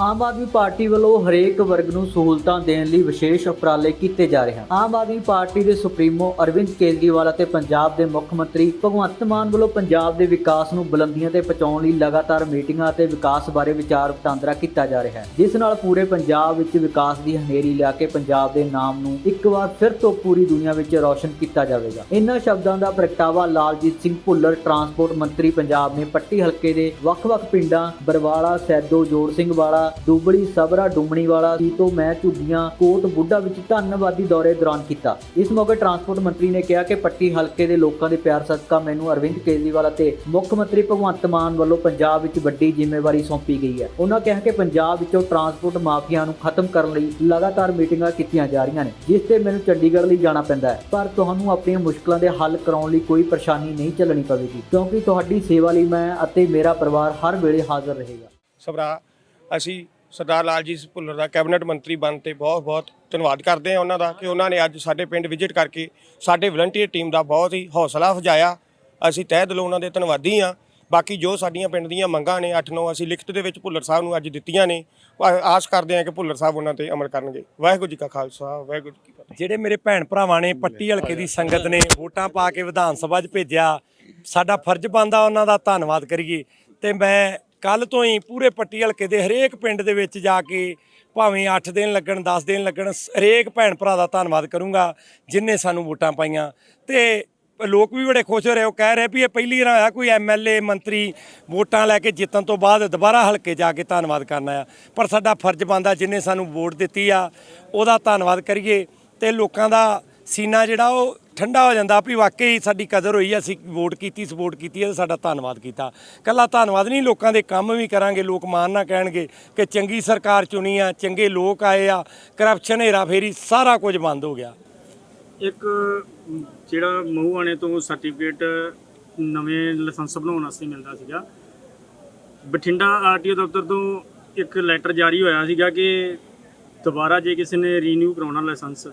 ਆਮ Aadmi party ਵੱਲੋਂ ਹਰੇਕ ਵਰਗ ਨੂੰ ਸਹੂਲਤਾਂ ਦੇਣ ਲਈ ਵਿਸ਼ੇਸ਼ ਉਪਰਾਲੇ ਕੀਤੇ ਜਾ ਰਹੇ ਹਨ। ਆਮ ਆਦਮੀ ਪਾਰਟੀ ਦੇ ਸੁਪਰੀਮੋ ਅਰਵਿੰਦ ਕੇਜਰੀਵਾਲ ਅਤੇ ਪੰਜਾਬ ਦੇ ਮੁੱਖ ਮੰਤਰੀ ਭਗਵੰਤ ਮਾਨ ਵੱਲੋਂ ਪੰਜਾਬ ਦੇ ਵਿਕਾਸ ਨੂੰ ਬੁਲੰਦੀਆਂ ਤੇ ਪਹੁੰਚਾਉਣ ਲਈ ਲਗਾਤਾਰ ਮੀਟਿੰਗਾਂ ਅਤੇ ਵਿਕਾਸ ਬਾਰੇ ਵਿਚਾਰ ਵਟਾਂਦਰਾ ਕੀਤਾ ਜਾ ਰਿਹਾ ਹੈ। ਜਿਸ ਨਾਲ ਪੂਰੇ ਪੰਜਾਬ ਵਿੱਚ ਵਿਕਾਸ ਦੀ ਹਨੇਰੀ ਲਿਆ ਕੇ ਪੰਜਾਬ ਦੇ ਨਾਮ ਨੂੰ ਇੱਕ ਵਾਰ ਫਿਰ ਤੋਂ ਪੂਰੀ ਦੁਨੀਆ ਵਿੱਚ ਰੌਸ਼ਨ ਕੀਤਾ ਜਾਵੇਗਾ। ਇਨ੍ਹਾਂ ਸ਼ਬਦਾਂ ਦਾ ਪ੍ਰਗਟਾਵਾ ਲਾਲਜੀਤ ਸਿੰਘ ਭੁੱਲਰ, ਟਰਾਂਸਪੋਰਟ ਮੰਤਰੀ ਪੰਜਾਬ ਨੇ ਪੱਟੀ ਹਲਕੇ ਦੇ ਵੱਖ-ਵੱਖ ਪਿੰਡਾਂ ਬਰਵਾਲਾ, ਸੈਦੋ, ਜੋੜ ਸਿੰਘ ਵਾਲਾ ਦੁਬੜੀ ਸਬਰਾ ਡੁੰਮਣੀ ਵਾਲਾ ਸੀਤੋ ਮੈਂ ਝੁੱਗੀਆਂ ਕੋਟ ਬੁੱਢਾ ਵਿੱਚ ਧੰਨਵਾਦੀ ਦੌਰੇ ਦੌਰਾਨ ਕੀਤਾ। ਇਸ ਮੌਕੇ ਟਰਾਂਸਪੋਰਟ ਮੰਤਰੀ ਨੇ ਕਿਹਾ ਕਿ ਪੱਟੀ ਹਲਕੇ ਦੇ ਲੋਕਾਂ ਦੇ ਪਿਆਰ ਸਦਕਾ ਮੈਨੂੰ ਅਰਵਿੰਦ ਕੇਜਰੀਵਾਲ ਅਤੇ ਮੁੱਖ ਮੰਤਰੀ ਭਗਵੰਤ ਮਾਨ ਵੱਲੋਂ ਪੰਜਾਬ ਵਿੱਚ ਵੱਡੀ ਜ਼ਿੰਮੇਵਾਰੀ ਸੌਂਪੀ ਗਈ ਹੈ। ਉਹਨਾਂ ਕਿਹਾ ਕਿ ਪੰਜਾਬ ਵਿੱਚੋਂ ਟਰਾਂਸਪੋਰਟ ਮਾਫੀਆ ਨੂੰ ਖਤਮ ਕਰਨ ਲਈ ਲਗਾਤਾਰ ਮੀਟਿੰਗਾਂ ਕੀਤੀਆਂ ਜਾ ਰਹੀਆਂ ਨੇ, ਜਿਸ ਤੇ ਮੈਨੂੰ ਚੰਡੀਗੜ੍ਹ ਲਈ ਜਾਣਾ ਪੈਂਦਾ ਹੈ। ਪਰ ਤੁਹਾਨੂੰ ਆਪਣੀਆਂ ਮੁਸ਼ਕਲਾਂ ਦੇ ਹੱਲ ਕਰਾਉਣ ਲਈ ਕੋਈ ਪਰੇਸ਼ਾਨੀ ਨਹੀਂ ਝੱਲਣੀ ਪਵੇਗੀ, ਕਿਉਂਕਿ ਤੁਹਾਡੀ ਸੇਵਾ ਲਈ ਮੈਂ ਅਤੇ ਮੇਰਾ ਪਰਿਵਾਰ ਹਰ ਵੇਲੇ ਹਾਜ਼ਰ ਰਹੇਗਾ। ਸਭਰਾ ਅਸੀਂ ਸਰਦਾਰ ਲਾਲਜੀਤ ਸਿੰਘ ਭੁੱਲਰ ਦਾ ਕੈਬਨਿਟ ਮੰਤਰੀ ਬਣ ਤੇ ਬਹੁਤ ਬਹੁਤ ਧੰਨਵਾਦ ਕਰਦੇ ਹਾਂ ਉਹਨਾਂ ਦਾ ਕਿ ਉਹਨਾਂ ਨੇ ਅੱਜ ਸਾਡੇ ਪਿੰਡ ਵਿਜ਼ਿਟ ਕਰਕੇ ਸਾਡੇ ਵਲੰਟੀਅਰ ਟੀਮ ਦਾ ਬਹੁਤ ਹੀ ਹੌਸਲਾ ਅਫਜਾਇਆ ਅਸੀਂ ਤਹਿ ਦਿਲੋਂ ਉਹਨਾਂ ਦੇ ਧੰਨਵਾਦੀ ਹਾਂ। ਬਾਕੀ ਜੋ ਸਾਡੀਆਂ ਪਿੰਡ ਦੀਆਂ ਮੰਗਾਂ ਨੇ 8-9 ਅਸੀਂ ਲਿਖਤ ਦੇ ਵਿੱਚ ਭੁੱਲਰ ਸਾਹਿਬ ਨੂੰ ਅੱਜ ਦਿੱਤੀਆਂ ਨੇ ਆਸ ਕਰਦੇ ਹਾਂ ਕਿ ਭੁੱਲਰ ਸਾਹਿਬ ਉਹਨਾਂ ਤੇ ਅਮਲ ਕਰਨਗੇ। ਵਾਹਿਗੁਰੂ ਜੀ ਕਾ ਖਾਲਸਾ, ਵਾਹਿਗੁਰੂ ਜੀ ਕੀ ਫਤਿਹ। ਜਿਹੜੇ ਮੇਰੇ ਭੈਣ ਭਰਾਵਾਂ ਨੇ, ਪੱਟੀ ਹਲਕੇ ਦੀ ਸੰਗਤ ਨੇ ਵੋਟਾਂ ਪਾ ਕੇ ਵਿਧਾਨ ਸਭਾ 'ਚ ਭੇਜਿਆ, ਸਾਡਾ ਫਰਜ਼ ਬਣਦਾ ਉਹਨਾਂ ਦਾ ਧੰਨਵਾਦ ਕਰੀਏ। ਤੇ ਮੈਂ ਕੱਲ ਤੋਂ ਹੀ ਪੂਰੇ ਪੱਟੀ ਹਲਕੇ ਦੇ ਹਰੇਕ ਪਿੰਡ ਦੇ ਵਿੱਚ ਜਾ ਕੇ ਭਾਵੇਂ 8 ਦਿਨ ਲੱਗਣ 10 ਦਿਨ ਲੱਗਣ ਹਰੇਕ ਭੈਣ ਭਰਾ ਦਾ ਧੰਨਵਾਦ ਕਰੂੰਗਾ ਜਿਨ੍ਹਾਂ ਸਾਨੂੰ ਵੋਟਾਂ ਪਾਈਆਂ। ਤੇ ਲੋਕ ਵੀ ਬੜੇ ਖੁਸ਼ ਹੋ ਰਹੇ, ਉਹ ਕਹਿ ਰਹੇ ਵੀ ਇਹ ਪਹਿਲੀ ਵਾਰ ਹੋਇਆ ਕੋਈ ਐਮਐਲਏ ਮੰਤਰੀ ਵੋਟਾਂ ਲੈ ਕੇ ਜਿੱਤਣ ਤੋਂ ਬਾਅਦ ਦੁਬਾਰਾ ਹਲਕੇ ਜਾ ਕੇ ਧੰਨਵਾਦ ਕਰਨਾ ਆ ਪਰ ਸਾਡਾ ਫਰਜ਼ ਬਣਦਾ ਜਿਨ੍ਹਾਂ ਸਾਨੂੰ ਵੋਟ ਦਿੱਤੀ ਆ, ਉਹਦਾ ਧੰਨਵਾਦ ਕਰੀਏ। ਤੇ ਲੋਕਾਂ ਦਾ ਸੀਨਾ ਜਿਹੜਾ ਉਹ ਠੰਡਾ ਹੋ ਜਾਂਦਾ। ਵੀ ਵਾਕਈ ਸਾਡੀ ਕਦਰ ਹੋਈ, ਅਸੀਂ ਵੋਟ ਕੀਤੀ, ਸਪੋਰਟ ਕੀਤੀ ਹੈ ਤੇ ਸਾਡਾ ਧੰਨਵਾਦ ਕੀਤਾ। ਕੱਲਾ ਧੰਨਵਾਦ ਨਹੀਂ, ਲੋਕਾਂ ਦੇ ਕੰਮ ਵੀ ਕਰਾਂਗੇ, ਲੋਕ ਮਾਣ ਨਾ ਕਹਿਣਗੇ ਕਿ ਚੰਗੀ ਸਰਕਾਰ ਚੁਣੀ ਆ, ਚੰਗੇ ਲੋਕ ਆਏ ਆ ਕਰਪਸ਼ਨ ਹੇਰਾ ਫੇਰੀ ਸਾਰਾ ਕੁਝ ਬੰਦ ਹੋ ਗਿਆ। ਇੱਕ ਜਿਹੜਾ ਮਹੂਆਣੇ ਤੋਂ ਸਰਟੀਫਿਕੇਟ ਨਵੇਂ ਲਾਇਸੈਂਸ ਬਣਾਉਣ ਵਾਸਤੇ ਮਿਲਦਾ ਸੀਗਾ, ਬਠਿੰਡਾ ਆਰਟੀਓ ਦਫ਼ਤਰ ਤੋਂ ਇੱਕ ਲੈਟਰ ਜਾਰੀ ਹੋਇਆ ਸੀਗਾ ਕਿ ਦੁਬਾਰਾ ਜੇ ਕਿਸੇ ਨੇ ਰੀਨਿਊ ਕਰਾਉਣਾ ਲਾਇਸੈਂਸ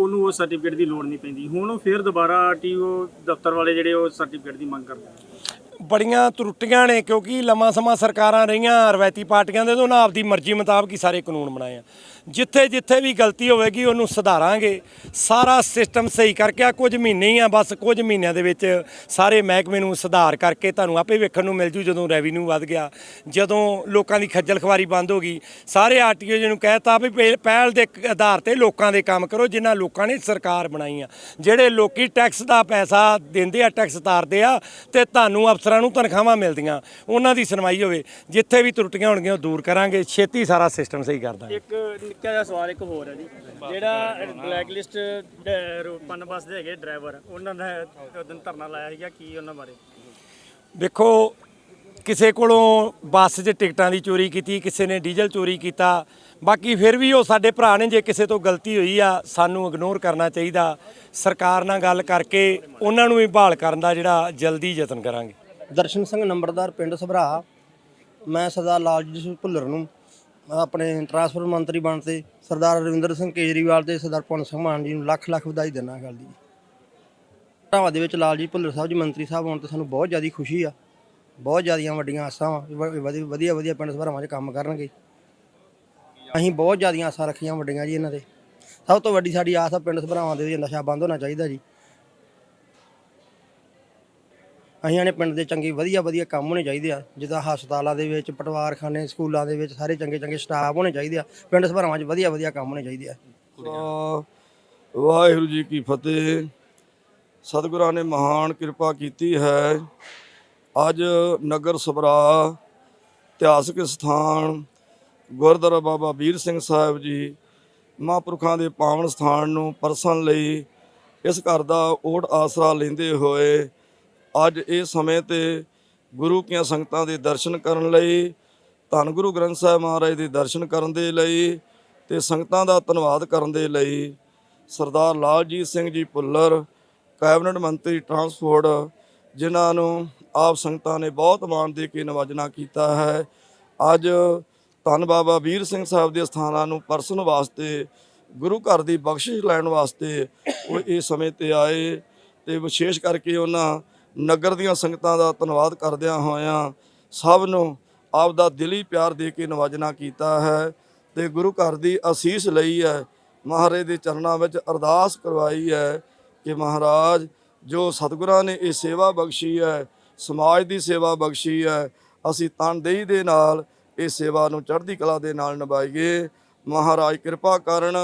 ਉਹਨੂੰ ਉਹ ਸਰਟੀਫਿਕੇਟ ਦੀ ਲੋੜ ਨਹੀਂ ਪੈਂਦੀ। ਹੁਣ ਉਹ ਫਿਰ ਦੁਬਾਰਾ ਆਰਟੀਓ ਦਫ਼ਤਰ ਵਾਲੇ ਜਿਹੜੇ ਉਹ ਸਰਟੀਫਿਕੇਟ ਦੀ ਮੰਗ ਕਰਦੇ ਆ ਬੜੀਆਂ ਤਰੁੱਟੀਆਂ ਨੇ ਕਿਉਂਕਿ ਲੰਮਾ ਸਮਾਂ ਸਰਕਾਰਾਂ ਰਹੀਆਂ, ਰਵਾਇਤੀ ਪਾਰਟੀਆਂ ਦੇ ਉਹਨਾਂ ਆਪਦੀ ਮਰਜ਼ੀ ਮੁਤਾਬਕ ਹੀ ਸਾਰੇ ਕਾਨੂੰਨ ਬਣਾਏ ਆ। ਜਿੱਥੇ ਜਿੱਥੇ ਵੀ ਗਲਤੀ ਹੋਵੇਗੀ, ਉਹਨੂੰ ਸੁਧਾਰਾਂਗੇ। ਸਾਰਾ ਸਿਸਟਮ ਸਹੀ ਕਰਕੇ ਆ, ਕੁਝ ਮਹੀਨੇ ਹੀ ਆ, ਬਸ ਕੁਝ ਮਹੀਨਿਆਂ ਦੇ ਵਿੱਚ ਸਾਰੇ ਮਹਿਕਮੇ ਨੂੰ ਸੁਧਾਰ ਕਰਕੇ ਤੁਹਾਨੂੰ ਆਪੇ ਵੇਖਣ ਨੂੰ ਮਿਲ ਜੂ ਜਦੋਂ ਰੈਵਨਿਊ ਵੱਧ ਗਿਆ। ਜਦੋਂ ਲੋਕਾਂ ਦੀ ਖੱਜਲ ਖਵਾਰੀ ਬੰਦ ਹੋ ਗਈ, ਸਾਰੇ ਆਰਟੀਓ ਜੀ ਨੂੰ ਕਹਿਤਾ ਵੀ ਪਹਿ- ਪਹਿਲ ਦੇ ਆਧਾਰ ਤੇ ਲੋਕਾਂ ਦੇ ਕੰਮ ਕਰੋ, ਜਿਨ੍ਹਾਂ ਲੋਕਾਂ ਨੇ ਸਰਕਾਰ ਬਣਾਈ ਆ। ਜਿਹੜੇ ਲੋਕੀ ਟੈਕਸ ਦਾ ਪੈਸਾ ਦਿੰਦੇ ਆ ਟੈਕਸ ਤਾਰਦੇ ਆ, ਤੇ ਤੁਹਾਨੂੰ ਅਫਸਰ ਨੂੰ ਤਨਖਾਹਾਂ ਮਿਲਦੀਆਂ ਉਹਨਾਂ ਦੀ ਸੁਣਵਾਈ ਹੋਵੇ। ਜਿੱਥੇ ਵੀ ਤਰੁੱਟੀਆਂ ਹੋਣਗੀਆਂ ਉਹ ਦੂਰ ਕਰਾਂਗੇ। ਛੇਤੀ ਸਾਰਾ ਸਿਸਟਮ ਸਹੀ ਕਰ ਦਾਂਗੇ। ਇੱਕ ਨਿੱਕਾ ਜਿਹਾ ਸਵਾਲ ਇੱਕ ਹੋਰ ਹੈ ਜੀ। ਜਿਹੜਾ ਬਲੈਕ ਲਿਸਟ ਪਨ ਬੱਸ ਦੇ ਹੈਗੇ ਡਰਾਈਵਰ ਉਹਨਾਂ ਦਾ ਉਦੋਂ ਧਰਨਾ ਲਾਇਆ ਸੀਗਾ ਕੀ ਉਹਨਾਂ ਬਾਰੇ? ਵੇਖੋ ਕਿਸੇ ਕੋਲੋਂ ਬੱਸ 'ਚ ਟਿਕਟਾਂ ਦੀ ਚੋਰੀ ਕੀਤੀ ਕਿਸੇ ਨੇ ਡੀਜ਼ਲ ਚੋਰੀ ਕੀਤਾ ਬਾਕੀ ਫਿਰ ਵੀ ਉਹ ਸਾਡੇ ਭਰਾ ਨੇ ਜੇ ਕਿਸੇ ਤੋਂ ਗਲਤੀ ਹੋਈ ਆ ਸਾਨੂੰ ਇਗਨੋਰ ਕਰਨਾ ਚਾਹੀਦਾ। ਸਰਕਾਰ ਨਾਲ ਗੱਲ ਕਰਕੇ ਉਹਨਾਂ ਨੂੰ ਵੀ ਬਹਾਲ ਕਰਨ ਦਾ ਜਿਹੜਾ ਜਲਦੀ ਯਤਨ ਕਰਾਂਗੇ। ਦਰਸ਼ਨ ਸਿੰਘ ਨੰਬਰਦਾਰ ਪਿੰਡ ਸਭਰਾ। ਮੈਂ ਸਰਦਾਰ ਲਾਲਜੀਤ ਸਿੰਘ ਭੁੱਲਰ ਨੂੰ, ਆਪਣੇ ਟਰਾਂਸਪੋਰਟ ਮੰਤਰੀ ਬਣ ਤੇ ਸਰਦਾਰ ਰਵਿੰਦਰ ਸਿੰਘ ਕੇਜਰੀਵਾਲ ਤੇ ਸਰਦਾਰ ਭਗਵੰਤ ਸਿੰਘ ਮਾਨ ਜੀ ਨੂੰ ਲੱਖ ਲੱਖ ਵਧਾਈ ਦਿੰਦਾ ਗੱਲ ਦੀ। ਭਰਾਵਾਂ ਦੇ ਵਿੱਚ ਲਾਲਜੀਤ ਭੁੱਲਰ ਸਾਹਿਬ ਜੀ, ਮੰਤਰੀ ਸਾਹਿਬ ਹੋਣ ਤੇ ਸਾਨੂੰ ਬਹੁਤ ਜ਼ਿਆਦਾ ਖੁਸ਼ੀ ਆ। ਬਹੁਤ ਜ਼ਿਆਦੀਆਂ ਵੱਡੀਆਂ ਆਸਾਂ ਵਾ, ਵੀ ਵਧੀਆ ਵਧੀਆ ਪਿੰਡ ਸਭਰਾਵਾਂ 'ਚ ਕੰਮ ਕਰਨਗੇ। ਅਸੀਂ ਬਹੁਤ ਜ਼ਿਆਦੀਆਂ ਆਸਾਂ ਰੱਖੀਆਂ ਵੱਡੀਆਂ ਜੀ ਇਹਨਾਂ ਦੇ ਸਭ ਤੋਂ ਵੱਡੀ ਸਾਡੀ ਆਸ ਆ ਪਿੰਡ ਸਭਰਾਵਾਂ ਦੇ ਵਿੱਚ ਨਸ਼ਾ ਬੰਦ ਹੋਣਾ ਚਾਹੀਦਾ ਜੀ। ਅਸੀਂ ਨੇ ਪਿੰਡ ਦੇ ਚੰਗੇ ਵਧੀਆ ਵਧੀਆ ਕੰਮ ਹੋਣੇ ਚਾਹੀਦੇ ਆ ਜਿੱਦਾਂ ਹਸਪਤਾਲਾਂ ਦੇ ਵਿੱਚ ਪਟਵਾਰਖਾਨੇ ਸਕੂਲਾਂ ਦੇ ਵਿੱਚ ਸਾਰੇ ਚੰਗੇ ਚੰਗੇ ਸਟਾਫ ਹੋਣੇ ਚਾਹੀਦੇ ਆ ਪਿੰਡ ਸਭਰਾਵਾਂ 'ਚ ਵਧੀਆ ਵਧੀਆ ਕੰਮ ਹੋਣੇ ਚਾਹੀਦੇ ਆ। ਖਾਲਸਾ, ਵਾਹਿਗੁਰੂ ਜੀ ਕੀ ਫਤਿਹ। ਸਤਿਗੁਰਾਂ ਨੇ ਮਹਾਨ ਕਿਰਪਾ ਕੀਤੀ ਹੈ। ਅੱਜ ਨਗਰ ਸਭਰਾ ਇਤਿਹਾਸਕ ਸਥਾਨ ਗੁਰਦੁਆਰਾ ਬਾਬਾ ਵੀਰ ਸਿੰਘ ਸਾਹਿਬ ਜੀ ਮਹਾਂਪੁਰਖਾਂ ਦੇ ਪਾਵਨ ਸਥਾਨ ਨੂੰ ਪਰਸਨ ਲਈ ਇਸ ਘਰ ਦਾ ਓਟ ਆਸਰਾ ਲੈਂਦੇ ਹੋਏ ਅੱਜ ਇਹ ਸਮੇਂ ਤੇ ਗੁਰੂ ਕੀਆਂ ਸੰਗਤਾਂ ਦੇ ਦਰਸ਼ਨ ਕਰਨ ਲਈ, ਧੰਨ ਗੁਰੂ ਗ੍ਰੰਥ ਸਾਹਿਬ ਮਹਾਰਾਜ ਦੇ ਦਰਸ਼ਨ ਕਰਨ ਦੇ ਲਈ ਤੇ ਸੰਗਤਾਂ ਦਾ ਧੰਨਵਾਦ ਕਰਨ ਦੇ ਲਈ ਸਰਦਾਰ ਲਾਲਜੀਤ ਸਿੰਘ ਜੀ ਭੁੱਲਰ, ਕੈਬਨਿਟ ਮੰਤਰੀ ਟਰਾਂਸਪੋਰਟ ਜਿਨ੍ਹਾਂ ਨੂੰ ਆਪ ਸੰਗਤਾਂ ਨੇ ਬਹੁਤ ਮਾਣ ਦੇ ਕੇ ਨਵਾਜਣਾ ਕੀਤਾ ਹੈ, ਅੱਜ ਧੰਨ ਬਾਬਾ ਵੀਰ ਸਿੰਘ ਸਾਹਿਬ ਦੇ ਸਥਾਨਾਂ ਨੂੰ ਪਰਸਨ ਵਾਸਤੇ, ਗੁਰੂ ਘਰ ਦੀ ਬਖਸ਼ਿਸ਼ ਲੈਣ ਵਾਸਤੇ ਉਹ ਇਹ ਸਮੇਂ ਤੇ ਆਏ ਤੇ ਵਿਸ਼ੇਸ਼ ਕਰਕੇ ਉਹਨਾਂ ਨਗਰ ਦੀਆਂ ਸੰਗਤਾਂ ਦਾ ਧੰਨਵਾਦ ਕਰਦਿਆਂ ਹੋਇਆਂ ਸਭ ਨੂੰ ਆਪ ਦਾ ਦਿਲੀ ਪਿਆਰ ਦੇ ਕੇ ਨਵਾਜਣਾ ਕੀਤਾ ਹੈ ਤੇ ਗੁਰੂ ਘਰ ਦੀ ਅਸੀਸ ਲਈ ਹੈ। ਮਹਾਰਾਜ ਦੇ ਚਰਨਾਂ ਵਿੱਚ ਅਰਦਾਸ ਕਰਵਾਈ ਹੈ ਕਿ ਮਹਾਰਾਜ ਜੋ ਸਤਿਗੁਰਾਂ ਨੇ ਇਹ ਸੇਵਾ ਬਖਸ਼ੀ ਹੈ, ਸਮਾਜ ਦੀ ਸੇਵਾ ਬਖਸ਼ੀ ਹੈ, ਅਸੀਂ ਤਨਦੇਹੀ ਦੇ ਨਾਲ ਇਹ ਸੇਵਾ ਨੂੰ ਚੜ੍ਹਦੀ ਕਲਾ ਦੇ ਨਾਲ ਨਿਭਾਈਏ। ਮਹਾਰਾਜ ਕਿਰਪਾ ਕਰਨ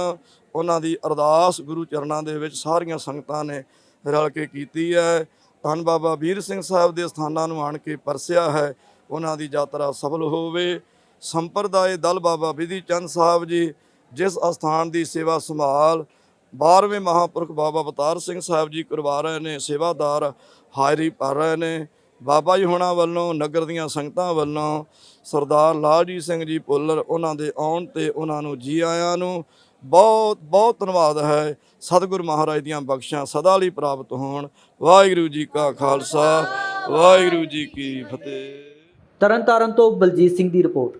ਉਹਨਾਂ ਦੀ ਅਰਦਾਸ ਗੁਰੂ ਚਰਨਾਂ ਦੇ ਵਿੱਚ ਸਾਰੀਆਂ ਸੰਗਤਾਂ ਨੇ ਰਲ ਕੇ ਕੀਤੀ ਹੈ। ਧੰਨ ਬਾਬਾ ਵੀਰ ਸਿੰਘ ਸਾਹਿਬ ਦੇ ਸਥਾਨਾਂ ਨੂੰ ਆਣ ਕੇ ਪਰਸਿਆ ਹੈ, ਉਹਨਾਂ ਦੀ ਯਾਤਰਾ ਸਫਲ ਹੋਵੇ। ਸੰਪਰਦਾਇ ਦਲ ਬਾਬਾ ਵਿਧੀ ਚੰਦ ਸਾਹਿਬ ਜੀ, ਜਿਸ ਅਸਥਾਨ ਦੀ ਸੇਵਾ ਸੰਭਾਲ 12ਵੇਂ ਮਹਾਪੁਰਖ ਬਾਬਾ ਅਵਤਾਰ ਸਿੰਘ ਸਾਹਿਬ ਜੀ ਕਰਵਾ ਰਹੇ ਨੇ, ਸੇਵਾਦਾਰ ਹਾਜ਼ਰੀ ਭਰ ਰਹੇ ਨੇ। ਬਾਬਾ ਜੀ ਹੋਣਾ ਵੱਲੋਂ, ਨਗਰ ਦੀਆਂ ਸੰਗਤਾਂ ਵੱਲੋਂ ਸਰਦਾਰ ਲਾਲਜੀਤ ਸਿੰਘ ਜੀ ਭੁੱਲਰ, ਉਹਨਾਂ ਦੇ ਆਉਣ ਤੇ ਉਹਨਾਂ ਨੂੰ ਜੀ ਆਇਆਂ ਨੂੰ ਬਹੁਤ ਬਹੁਤ ਧੰਨਵਾਦ ਹੈ। ਸਤਿਗੁਰ ਮਹਾਰਾਜ ਦੀਆਂ ਬਖਸ਼ਾਂ ਸਦਾ ਲਈ ਪ੍ਰਾਪਤ ਹੋਣ। ਵਾਹਿਗੁਰੂ ਜੀ ਕਾ ਖਾਲਸਾ, ਵਾਹਿਗੁਰੂ ਜੀ ਕੀ ਫਤਿਹ। ਤਰਨਤਾਰਨ ਤੋਂ ਬਲਜੀਤ ਸਿੰਘ ਦੀ ਰਿਪੋਰਟ।